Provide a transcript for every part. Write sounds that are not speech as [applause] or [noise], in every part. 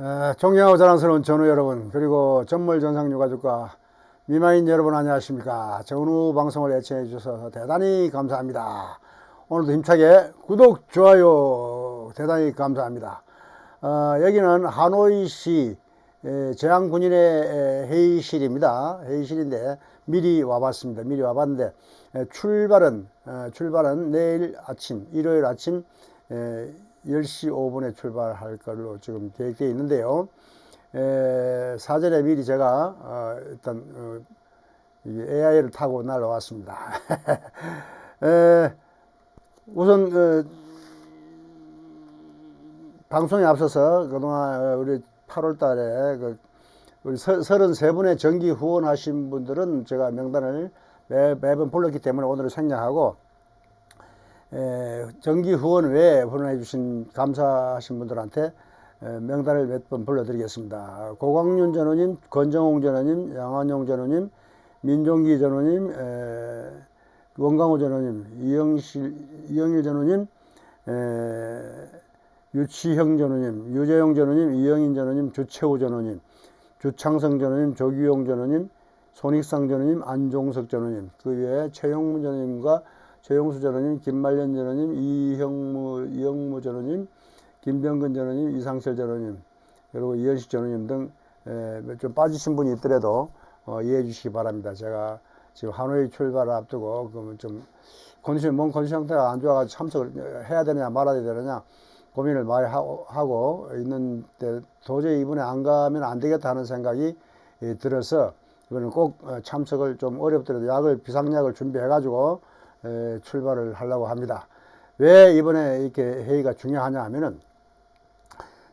에, 존경하고 자랑스러운 전우 여러분 그리고 전몰 전상 유가족과 미만인 여러분 안녕하십니까? 전우 방송을 애청해 주셔서 대단히 감사합니다. 오늘도 힘차게 구독 좋아요 대단히 감사합니다. 어, 여기는 하노이시 에, 회의실입니다. 회의실인데 미리 와봤습니다. 미리 와봤는데 에, 출발은 어, 출발은 내일 아침 일요일 아침 에, 10시 5분에 출발할 걸로 지금 계획되어 있는데요. 에, 사전에 미리 제가 어, 일단 어, 이 AI를 타고 날라왔습니다. [laughs] 에, 우선 어, 방송에 앞서서 그동안 어, 우리 8월 달에 그 우리 33분의 정기 후원하신 분들은 제가 명단을 매, 매번 불렀기 때문에 오늘은 생략하고 에, 정기 후원 외에 후원해 주신 감사하신 분들한테 에, 명단을 몇 번 불러드리겠습니다. 고광윤 전우님, 권정홍 전우님, 양한용 전우님, 민종기 전우님, 에, 원강호 전우님, 이영실, 이영일 전우님, 에, 유치형 전우님, 유재용 전우님, 이영인 전우님, 주채호 전우님, 주창성 전우님, 조규용 전우님, 손익상 전우님, 안종석 전우님, 그 외에 최용문 전우님과 최용수 전우님, 김말년 전우님, 이형무, 이영무 전우님, 김병근 전우님, 이상철 전우님, 그리고 이현식 전우님 등 좀 빠지신 분이 있더라도 어, 이해해 주시기 바랍니다. 제가 지금 하노이 출발을 앞두고 그러면 좀 컨디션, 몸 컨디션 상태가 안 좋아가지고 참석을 해야 되느냐 말아야 되느냐 고민을 많이 하고, 있는데 도저히 이번에 안 가면 안 되겠다 하는 생각이 예, 들어서 이번엔 꼭 어, 참석을 좀 어렵더라도 약을 비상약을 준비해 가지고 에, 출발을 하려고 합니다. 왜 이번에 이렇게 회의가 중요하냐 하면은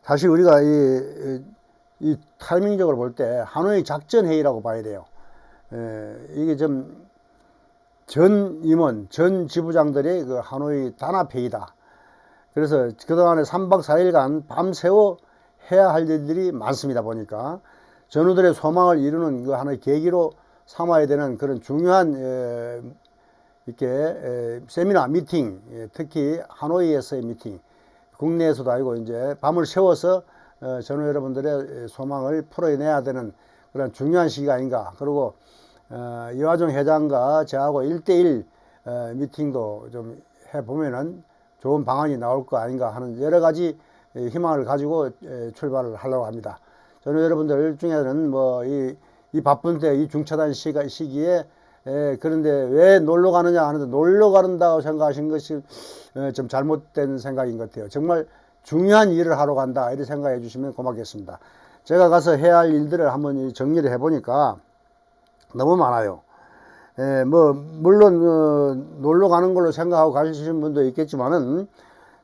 사실 우리가 이, 이, 이 타이밍적으로 볼 때 하노이 작전 회의라고 봐야 돼요. 에, 이게 좀 전 임원, 전 지부장들의 그 하노이 단합 회의다. 그래서 그동안에 3박 4일간 밤새워 해야 할 일들이 많습니다. 보니까 전우들의 소망을 이루는 그 하나의 계기로 삼아야 되는 그런 중요한 에, 이렇게 에, 세미나 미팅, 예, 특히 하노이에서의 미팅, 국내에서도 아니고 이제 밤을 새워서 어, 전우 여러분들의 소망을 풀어내야 되는 그런 중요한 시기가 아닌가. 그리고 어, 이화종 회장과 저하고 1대1 어, 미팅도 좀 해보면은 좋은 방안이 나올 거 아닌가 하는 여러 가지 에, 희망을 가지고 에, 출발을 하려고 합니다. 저는 여러분들 중에는 뭐이이 바쁜 때 이 중차단 시기에 에, 그런데 왜 놀러 가느냐 하는데 놀러 가는다고 생각하신 것이 에, 좀 잘못된 생각인 것 같아요. 정말 중요한 일을 하러 간다 이렇게 생각해 주시면 고맙겠습니다. 제가 가서 해야 할 일들을 한번 정리를 해 보니까 너무 많아요. 에, 뭐 물론 어, 놀러 가는 걸로 생각하고 가시는 분도 있겠지만은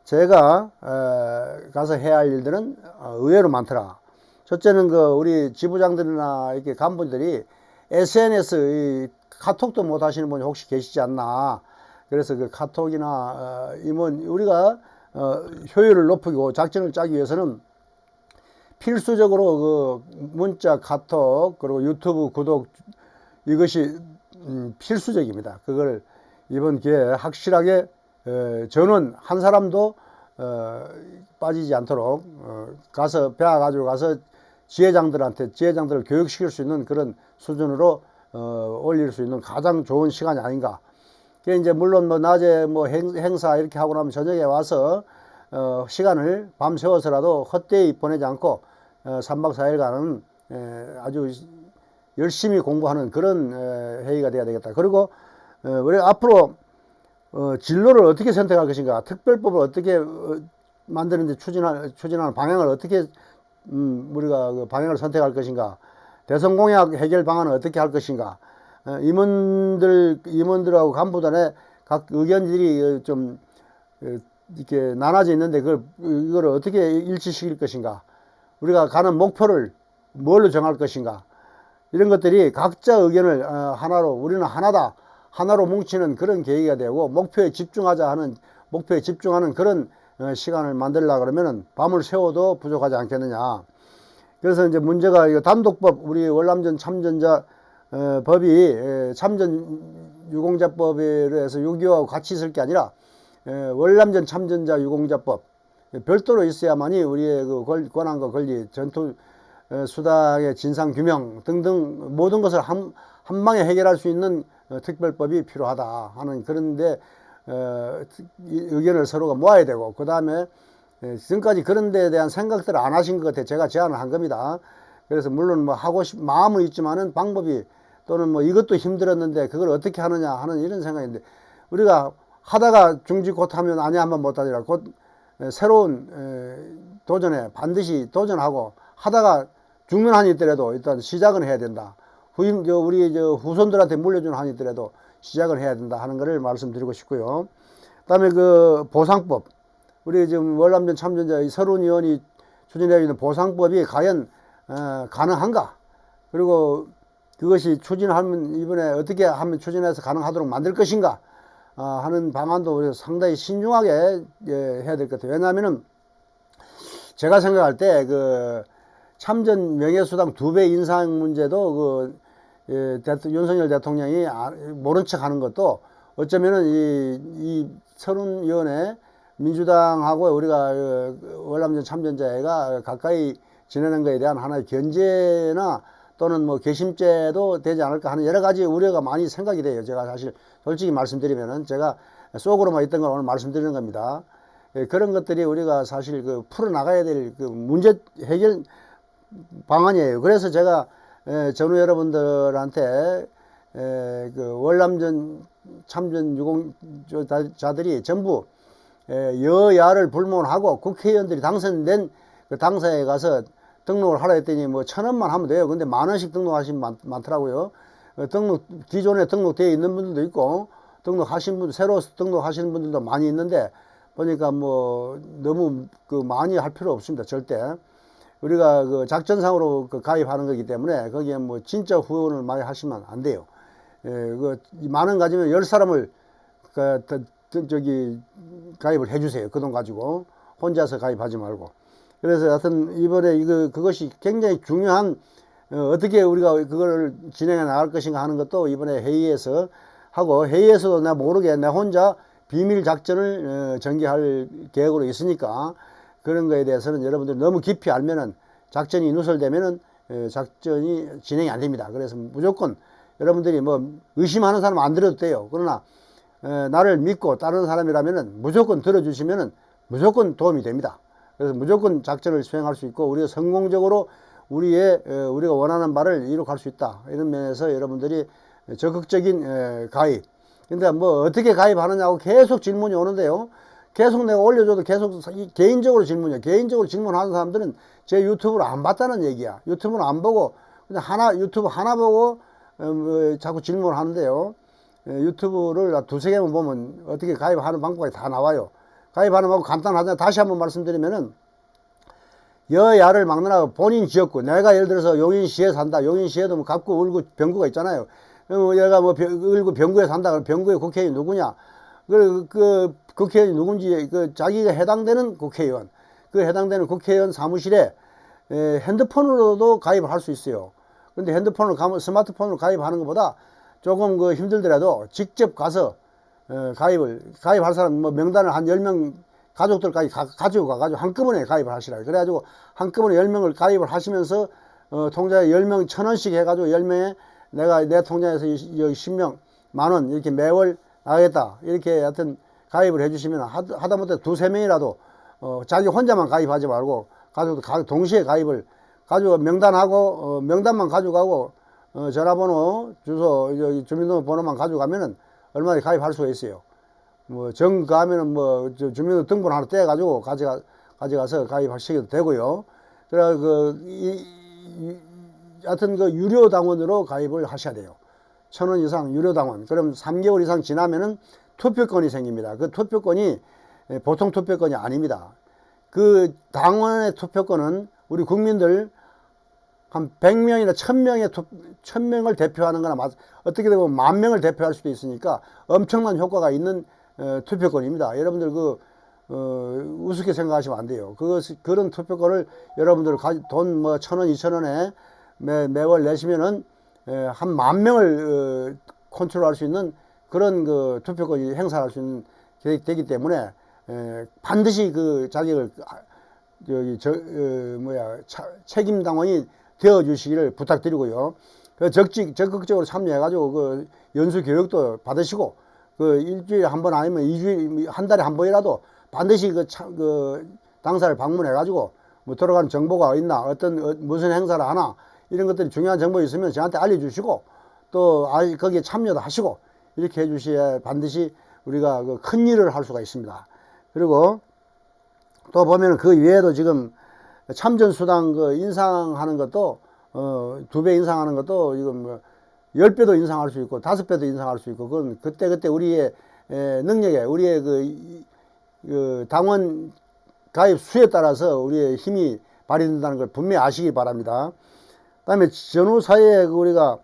제가 에, 가서 해야 할 일들은 어, 의외로 많더라. 첫째는 그 우리 지부장들이나 이렇게 간부들이 SNS 이 카톡도 못 하시는 분이 혹시 계시지 않나. 그래서 그 카톡이나 어, 임원 우리가 어, 효율을 높이고 작전을 짜기 위해서는 필수적으로 그 문자, 카톡 그리고 유튜브 구독 이것이 음, 필수적입니다. 그걸 이번 기회에 확실하게 에, 저는 한 사람도 어, 빠지지 않도록 어, 가서 배워 가지고 가서 지회장들한테 지회장들을 교육시킬 수 있는 그런 수준으로 어, 올릴 수 있는 가장 좋은 시간이 아닌가. 그게 이제 물론 뭐 낮에 뭐 행, 행사 이렇게 하고 나면 저녁에 와서 어, 시간을 밤 새워서라도 헛되이 보내지 않고 어, 3박 4일간은 에, 아주 열심히 공부하는 그런 에, 회의가 돼야 되겠다. 그리고 어, 우리 앞으로 어, 진로를 어떻게 선택할 것인가, 특별법을 어떻게 어, 만드는데 추진하, 추진하는 방향을 어떻게 음, 우리가 그 방향을 선택할 것인가, 대선 공약 해결 방안을 어떻게 할 것인가, 어, 임원들 임원들하고 간부단의 각 의견들이 좀 어, 이렇게 나눠져 있는데 그걸 이걸 어떻게 일치시킬 것인가, 우리가 가는 목표를 뭘로 정할 것인가, 이런 것들이 각자 의견을 어, 하나로 우리는 하나다 하나로 뭉치는 그런 계기가 되고 목표에 집중하자 하는 목표에 집중하는 그런 어, 시간을 만들려 그러면은 밤을 새워도 부족하지 않겠느냐. 그래서 이제 문제가 이거 단독법 우리 월남전 참전자 어, 법이 에, 참전 유공자법에 해서 6.25하고 같이 있을 게 아니라 에, 월남전 참전자 유공자법 별도로 있어야만이 우리의 그 권- 권한과 권리, 전투 어, 수당의 진상 규명 등등 모든 것을 한, 한 방에 해결할 수 있는 어, 특별법이 필요하다 하는 그런데 어, 이 의견을 서로가 모아야 되고 그 다음에 지금까지 그런 데에 대한 생각들을 안 하신 것 같아요. 제가 제안을 한 겁니다. 그래서 물론 뭐 하고 싶 마음은 있지만은 방법이 또는 뭐 이것도 힘들었는데 그걸 어떻게 하느냐 하는 이런 생각인데 우리가 하다가 중지 곧 하면 아니 한번 못하리라 곧 에, 새로운 에, 도전에 반드시 도전하고 하다가 죽는 한이 있더라도 일단 시작은 해야 된다. 후임 저 우리 저 후손들한테 물려주는 한이 있더라도 시작을 해야 된다 하는 것을 말씀드리고 싶고요. 그다음에 그 보상법 우리 지금 월남전 참전자 이 서른 의원이 추진하고 있는 보상법이 과연 어, 가능한가? 그리고 그것이 추진하면 이번에 어떻게 하면 추진해서 가능하도록 만들 것인가? 아, 하는 방안도 우리가 상당히 신중하게 예, 해야 될 것 같아요. 왜냐하면은 제가 생각할 때 그 참전 명예수당 두 배 인상 문제도 그 예, 대통- 윤석열 대통령이 아- 모른 척 하는 것도 어쩌면은 이, 이 서른 의원의 민주당하고 우리가 어, 월남전 참전자가 가까이 지내는 것에 대한 하나의 견제나 또는 뭐 개심죄도 되지 않을까 하는 여러 가지 우려가 많이 생각이 돼요. 제가 사실 솔직히 말씀드리면은 제가 속으로만 있던 걸 오늘 말씀드리는 겁니다. 예, 그런 것들이 우리가 사실 그 풀어나가야 될 그 문제 해결 방안이에요. 그래서 제가 에, 전후 여러분들한테 에, 그 월남전 참전 유공자들이 전부 에, 여야를 불문하고 국회의원들이 당선된 그 당사에 가서 등록을 하라 했더니 뭐 천 원만 하면 돼요. 근데 만 원씩 등록하신 분 많, 더라고요 등록 기존에 등록되어 있는 분들도 있고 등록하신 분 새로 등록하시는 분들도 많이 있는데 보니까 뭐 너무 그 많이 할 필요 없습니다. 절대. 우리가 그 작전상으로 그 가입하는 거기 때문에 거기에 뭐 진짜 후원을 많이 하시면 안 돼요. 예, 그 만 원 가지면 열 사람을 그 저기 가입을 해주세요. 그 돈 가지고 혼자서 가입하지 말고. 그래서 하여튼 이번에 이거 그것이 굉장히 중요한 어, 떻게 우리가 그걸 진행해 나갈 것인가 하는 것도 이번에 회의에서 하고 회의에서도 나 모르게 내 혼자 비밀 작전을 어, 전개할 계획으로 있으니까 그런 거에 대해서는 여러분들 너무 깊이 알면은 작전이 누설되면은 어, 작전이 진행이 안 됩니다. 그래서 무조건 여러분들이 뭐 의심하는 사람 안 들어도 돼요. 그러나 어, 나를 믿고 따르는 사람이라면은 무조건 들어주시면은 무조건 도움이 됩니다. 그래서 무조건 작전을 수행할 수 있고 우리가 성공적으로 우리의 어, 우리가 원하는 바를 이룩할 수 있다. 이런 면에서 여러분들이 적극적인 에, 가입. 근데 뭐 어떻게 가입하느냐고 계속 질문이 오는데요. 계속 내가 올려줘도 계속 이 개인적으로 질문이야. 개인적으로 질문하는 사람들은 제 유튜브를 안 봤다는 얘기야. 유튜브를 안 보고 그냥 하나 유튜브 하나 보고 어, 뭐 자꾸 질문을 하는데요. 에, 유튜브를 두세 개만 보면 어떻게 가입하는 방법이 다 나와요. 가입하는 방법 간단하잖아요. 다시 한번 말씀드리면은 여야를 막느라 본인 지었고 내가 예를 들어서 용인시에 산다. 용인시에도 뭐 갑구 울구 병구가 있잖아요. 어, 얘가 뭐 병- 울구 병구에 산다. 그럼 병구의 국회의원 누구냐? 그, 그 국회의원이 누군지 그 자기가 해당되는 국회의원 그 해당되는 국회의원 사무실에 에, 핸드폰으로도 가입을 할 수 있어요. 근데 핸드폰으로 스마트폰으로 가입하는 것보다 조금 그 힘들더라도 직접 가서 어, 가입을 가입할 사람 뭐 명단을 한 10명 가족들까지 가, 가지고 가가지고 한꺼번에 가입을 하시라. 그래가지고 한꺼번에 10명을 가입을 하시면서 어, 통장에 10명 천 원씩 해가지고 10명에 내가 내 통장에서 이- 이- 여기 10명 만원 이렇게 매월 나가겠다. 이렇게 하여튼 가입을 해주시면 하다, 하다 못해 두세 명이라도 어, 자기 혼자만 가입하지 말고 가족도 가, 동시에 가입을 가지고 명단하고 어, 명단만 가져가고 어, 전화번호 주소 주민등록번호만 가져가면은 얼마든지 가입할 수가 있어요. 뭐 정가하면은 뭐저 주민등록 등본 하나 떼 가지고 가져가 가져가서 가입하시기도 되고요. 그래 그이 이, 하여튼 그 유료 당원으로 가입을 하셔야 돼요. 천 원 이상 유료 당원. 그럼 3개월 이상 지나면은 투표권이 생깁니다. 그 투표권이 예, 보통 투표권이 아닙니다. 그 당원의 투표권은 우리 국민들 한 100명이나 1000명의 투, 1000명을 대표하는 거나 맞, 어떻게 되면 만 명을 대표할 수도 있으니까 엄청난 효과가 있는 어, 투표권입니다. 여러분들 그 어, 우습게 생각하시면 안 돼요. 그것 그런 투표권을 여러분들 돈뭐 천 원, 이천 원에 매, 매월 내시면은 에, 한만 명을 어, 컨트롤할 수 있는 그런 그 투표권이 행사할 수 있는 되, 되기 때문에 에, 반드시 그 자격을 아, 저기 저 어, 뭐야 차- 책임 당원이 되어 주시기를 부탁드리고요. 그 적극 적극적으로 참여해 가지고 그 연수 교육도 받으시고 그 일주일에 한 번 아니면 이주일 한 달에 한 번이라도 반드시 그, 참, 그 당사를 방문해 가지고 뭐 들어가는 정보가 있나 어떤 어, 무슨 행사를 하나 이런 것들이 중요한 정보 있으면 저한테 알려주시고 또 아, 거기에 참여도 하시고 이렇게 해주셔야 반드시 우리가 그 큰 일을 할 수가 있습니다. 그리고 또 보면 그 외에도 지금 참전 수당 그 인상하는 것도 어, 두 배 인상하는 것도 지금 뭐열 배도 인상할 수 있고 다섯 배도 인상할 수 있고 그건 그때 그때 우리의 에, 능력에 우리의 그, 이- 그 당원 가입 수에 따라서 우리의 힘이 발휘된다는 걸 분명히 아시기 바랍니다. 그 다음에 전후 사회에 그 우리가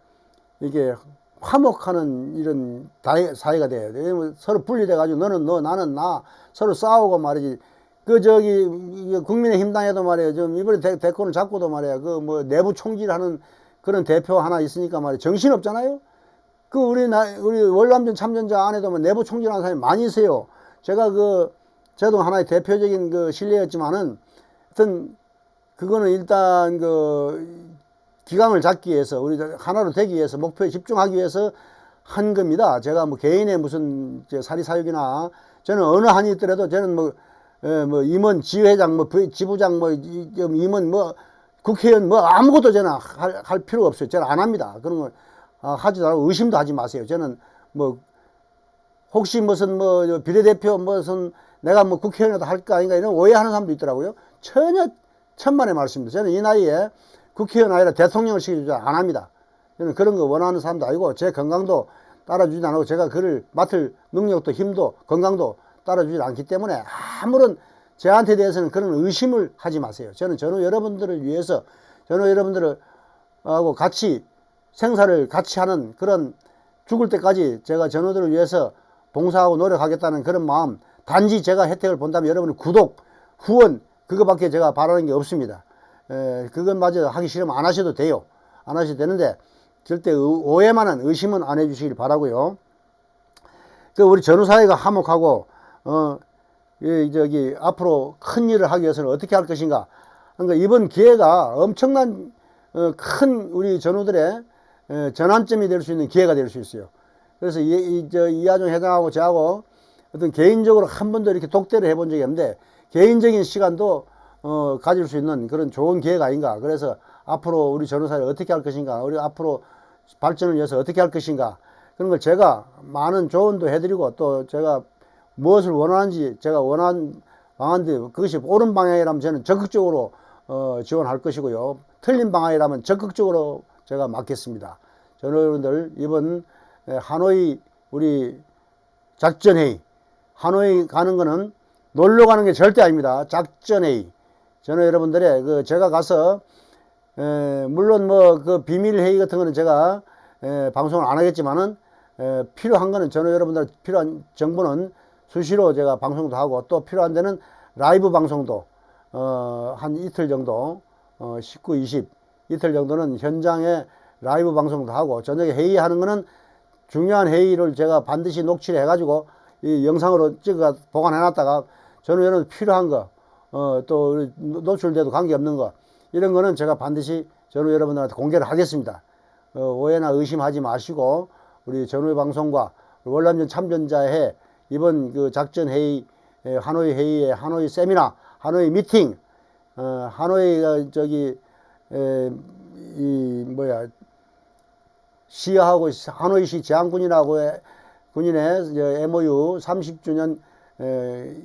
이게 화목하는 이런 사회가 돼야 돼. 왜냐면 서로 분리돼 가지고 너는 너 나는 나 서로 싸우고 말이지. 그 저기 이게 국민의힘 당에도 말이에요. 좀 이번에 대, 대권을 잡고도 말이야. 그 뭐 내부 총질하는 그런 대표 하나 있으니까 말이야. 정신 없잖아요. 그 우리 나 우리 월남전 참전자 안에도 뭐 내부 총질하는 사람이 많이 있어요. 제가 그 저도 하나의 대표적인 그 실례였지만은 하여튼 그거는 일단 그 기강을 잡기 위해서 우리 하나로 되기 위해서 목표에 집중하기 위해서 한 겁니다. 제가 뭐 개인의 무슨 저 사리사욕이나 저는 어느 한이 있더라도 저는 뭐, 에, 뭐 임원 지회장 뭐 부- 지부장 뭐 임원 뭐 국회의원 뭐 아무것도 저는 할, 할 필요가 없어요. 저는 안 합니다. 그런 거 아, 하지도 않고 의심도 하지 마세요. 저는 뭐 혹시 무슨 뭐 비례대표 무슨 내가 뭐 국회의원이라도 할까 아닌가 이런 오해하는 사람도 있더라고요. 전혀 천만의 말씀입니다. 저는 이 나이에 국회의원 아니라 대통령을 시켜주지 안 합니다. 저는 그런 거 원하는 사람도 아니고 제 건강도 따라주지 않고 제가 그를 맡을 능력도 힘도 건강도 따라주지 않기 때문에 아무런 저한테 대해서는 그런 의심을 하지 마세요. 저는 전후 여러분들을 위해서 전후 여러분들을 하고 같이 생사를 같이 하는 그런 죽을 때까지 제가 전우들을 위해서 봉사하고 노력하겠다는 그런 마음 단지 제가 혜택을 본다면 여러분의 구독, 후원 그거밖에 제가 바라는 게 없습니다. 에, 그것마저 하기 싫으면 안 하셔도 돼요. 안 하셔도 되는데 절대 의- 오해만은 의심은 안 해주시길 바라고요. 그 우리 전후 사회가 화목하고 어 이 저기 앞으로 큰 일을 하기 위해서는 어떻게 할 것인가. 그러니까 이번 기회가 엄청난 어, 큰 우리 전우들의 에, 전환점이 될 수 있는 기회가 될 수 있어요. 그래서 이, 이, 저, 이하종 회장하고 저하고 어떤 개인적으로 한 번도 이렇게 독대를 해본 적이 없는데 개인적인 시간도 어, 가질 수 있는 그런 좋은 기회가 아닌가. 그래서 앞으로 우리 전우사를 어떻게 할 것인가. 우리 앞으로 발전을 위해서 어떻게 할 것인가. 그런 걸 제가 많은 조언도 해드리고 또 제가 무엇을 원하는지 제가 원한 방안데 그것이 옳은 방향이라면 저는 적극적으로 어, 지원할 것이고요. 틀린 방향이라면 적극적으로 제가 맡겠습니다. 저는 여러분들 이번 에, 하노이 우리 작전회의 하노이 가는 거는 놀러 가는 게 절대 아닙니다. 작전회의. 저는 여러분들의 그 제가 가서 에, 물론 뭐 그 비밀 회의 같은 거는 제가 에, 방송을 안 하겠지만은 에, 필요한 거는 저는 여러분들 필요한 정보는 수시로 제가 방송도 하고 또 필요한 데는 라이브 방송도 어, 한 이틀 정도 어, 19, 20 이틀 정도는 현장에 라이브 방송도 하고 저녁에 회의하는 거는 중요한 회의를 제가 반드시 녹취를 해가지고 이 영상으로 찍어 보관해 놨다가 저는 여러분 필요한 거, 어, 또 노출돼도 관계없는 거, 이런 거는 제가 반드시 저는 여러분들한테 공개를 하겠습니다. 어, 오해나 의심하지 마시고 우리 전후의 방송과 월남전 참전자회 이번 그 작전 회의, 에, 하노이 회의에 하노이 세미나, 하노이 미팅, 어, 하노이 어, 저기 에, 이 뭐야 시하고 하노이시 제안군인하고 군인의 저 MOU 30주년 에,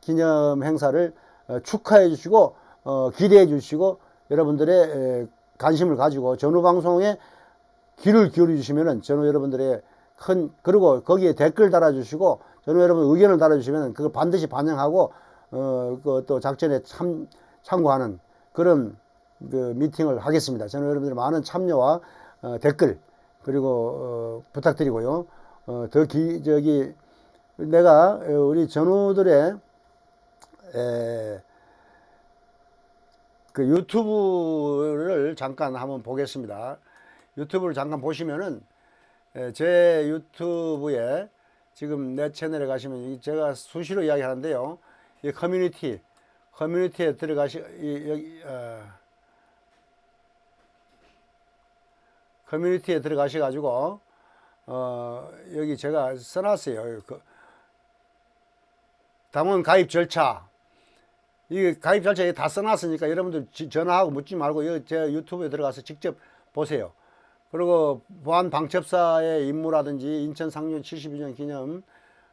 기념 행사를 어, 축하해 주시고 어, 기대해 주시고 여러분들의 에, 관심을 가지고 전후 방송에 귀를 기울여 주시면은 전후 여러분들의 큰 그리고 거기에 댓글 달아 주시고 전후 여러분 의견을 달아 주시면 그거 반드시 반영하고 어 그 또 작전에 참 참고하는 그런 그 미팅을 하겠습니다. 저는 여러분들의 많은 참여와 어, 댓글 그리고 어, 부탁드리고요. 어, 더 기, 저기 내가 어, 우리 전우들의 에, 그 유튜브를 잠깐 한번 보겠습니다. 유튜브를 잠깐 보시면은 에, 제 유튜브에 지금 내 채널에 가시면 이 제가 수시로 이야기하는데요. 이 커뮤니티 커뮤니티에 들어가시 이, 여기 어, 커뮤니티에 들어가셔 가지고 어, 여기 제가 써놨어요. 그, 당원 가입 절차 이게 가입 절차에 다 써놨으니까 여러분들 지- 전화하고 묻지 말고 제 유튜브에 들어가서 직접 보세요. 그리고 보안 방첩사의 임무라든지 인천 상륙 72주년 기념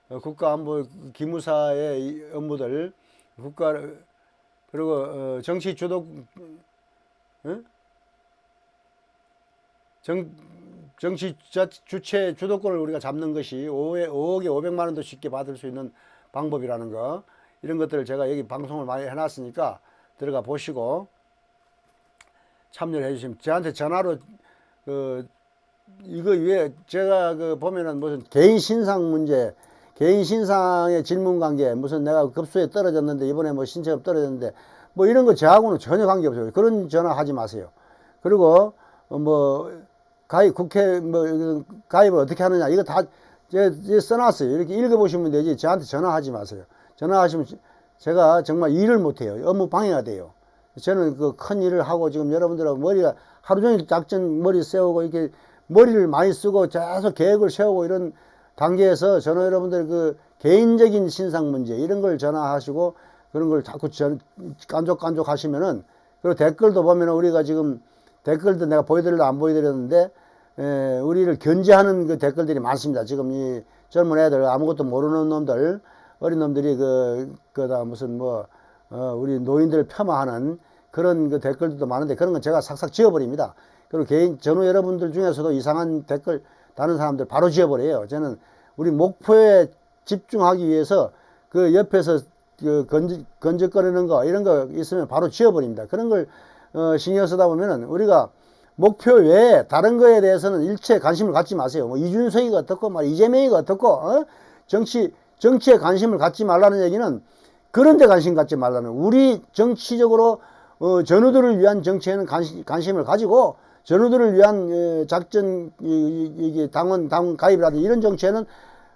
어, 국가안보 기무사의 이 업무들 국가 그리고 어, 정치 주도 응? 정 정치 자- 주체 주도권을 우리가 잡는 것이 5에, 5억에 500만 원도 쉽게 받을 수 있는 방법이라는 거 이런 것들을 제가 여기 방송을 많이 해놨으니까 들어가 보시고 참여를 해주시면 저한테 전화로 그 이거 위에 제가 그 보면은 무슨 개인 신상 문제 개인 신상의 질문 관계 무슨 내가 급수에 떨어졌는데 이번에 뭐 신체가 떨어졌는데 뭐 이런 거 저하고는 전혀 관계 없어요. 그런 전화 하지 마세요. 그리고 어, 뭐 가입 국회 뭐 가입을 어떻게 하느냐 이거 다 제, 제 써놨어요. 이렇게 읽어보시면 되지. 저한테 전화하지 마세요. 전화하시면 제가 정말 일을 못해요. 업무 방해가 돼요. 저는 그 큰 일을 하고 지금 여러분들하고 머리가 하루 종일 작전 머리 세우고 이렇게 머리를 많이 쓰고 계속 계획을 세우고 이런 단계에서 저는 여러분들 그 개인적인 신상 문제 이런 걸 전화하시고 그런 걸 자꾸 전, 깐족깐족 하시면은 그리고 댓글도 보면은 우리가 지금 댓글도 내가 보여드릴려 안 보여드렸는데 에, 우리를 견제하는 그 댓글들이 많습니다. 지금 이 젊은 애들 아무것도 모르는 놈들 어린 놈들이 그 그다 무슨 뭐 어, 우리 노인들을 폄하하는 그런 그 댓글들도 많은데 그런 건 제가 싹싹 지워버립니다. 그리고 개인 전후 여러분들 중에서도 이상한 댓글 다른 사람들 바로 지워버려요. 저는 우리 목표에 집중하기 위해서 그 옆에서 그 건지, 건적거리는 거 이런 거 있으면 바로 지워버립니다. 그런 걸 어, 신경 쓰다 보면은 우리가 목표 외에 다른 거에 대해서는 일체 관심을 갖지 마세요. 뭐 이준석이가 어떻고, 막 이재명이가 어떻고, 어? 정치 정치에 관심을 갖지 말라는 얘기는 그런 데 관심 갖지 말라는 우리 정치적으로 어, 전우들을 위한 정치에는 관심, 관심을 가지고 전우들을 위한 어, 작전 이게 당원 당원 가입이라든지 이런 정치에는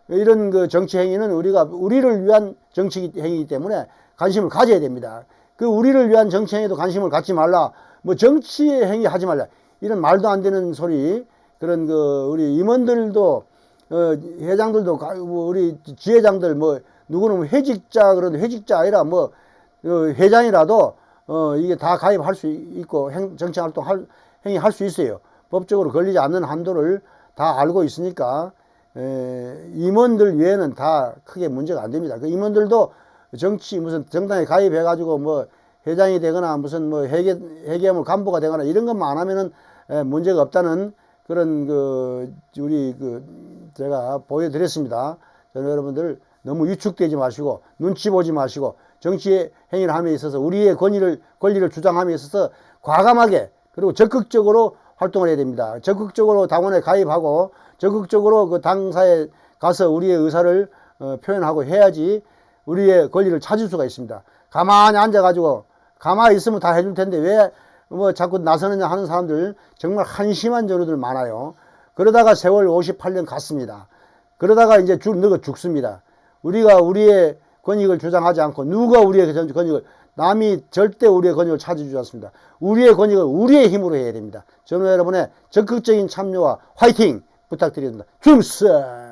이런 그 정치 행위는 우리가 우리를 위한 정치 행위이기 때문에 관심을 가져야 됩니다. 그 우리를 위한 정치 행위도 관심을 갖지 말라. 뭐 정치 행위 하지 말라. 이런 말도 안 되는 소리 그런 그 우리 임원들도 어, 회장들도 가- 뭐 우리 지회장들 뭐 누구는 회직자 그런 회직자 아니라 뭐 어, 회장이라도 어, 이게 다 가입할 수 있고 행, 정치 활동 할, 행위 할 수 있어요. 법적으로 걸리지 않는 한도를 다 알고 있으니까 에, 임원들 외에는 다 크게 문제가 안 됩니다. 그 임원들도 정치 무슨 정당에 가입해 가지고 뭐 회장이 되거나 무슨 뭐 회계 회계물 간부가 되거나 이런 것만 안 하면은 에, 문제가 없다는 그런 그 우리 그 제가 보여드렸습니다. 저는 여러분들 너무 위축되지 마시고 눈치 보지 마시고 정치 행위를 함에 있어서 우리의 권위를 권리를 주장함에 있어서 과감하게 그리고 적극적으로 활동을 해야 됩니다. 적극적으로 당원에 가입하고 적극적으로 그 당사에 가서 우리의 의사를 어, 표현하고 해야지 우리의 권리를 찾을 수가 있습니다. 가만히 앉아가지고 가만히 있으면 다 해줄 텐데 왜 뭐 자꾸 나서느냐 하는 사람들 정말 한심한 전우들 많아요. 그러다가 세월 58년 갔습니다. 그러다가 이제 죽, 늙어 죽습니다. 우리가 우리의 권익을 주장하지 않고 누가 우리의 전- 권익을 남이 절대 우리의 권익을 찾아주지 않습니다. 우리의 권익을 우리의 힘으로 해야 됩니다. 전우 여러분의 적극적인 참여와 화이팅 부탁드립니다. 충성!